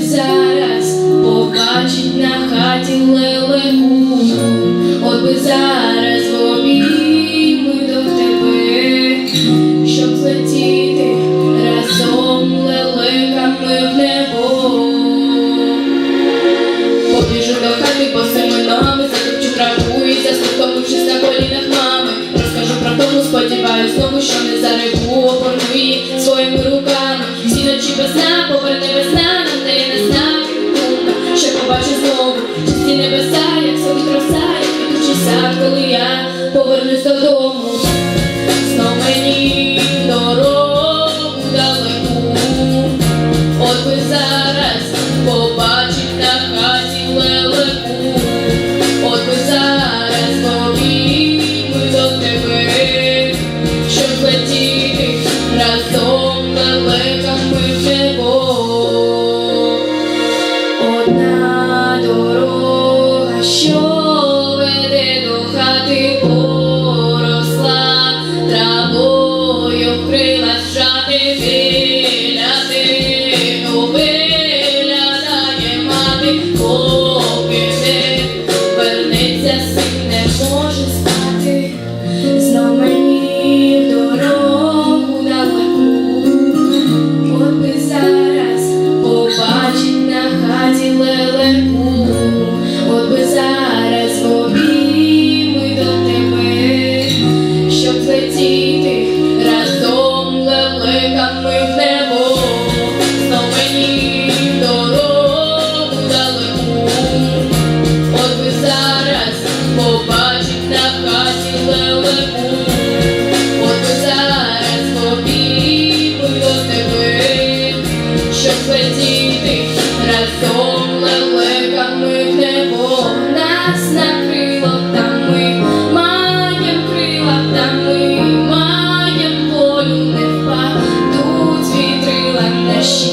зараз побачить на хаті лелеку, от би зараз. Біжу до хати босими ногами, закричу крапуюся, стукнувшись на колінах мами. Розкажу про тому, сподіваюсь, тому що не зарибу, опорну її своїми руками. Всі ночі весна, поверне весна, на неї не знаю, думка, ще побачу знову. Чисті небеса, як собі краса, як підучий сад, коли я повернусь додому. Знов мені дорогу далеку, от ви зараз побачить така. hoje.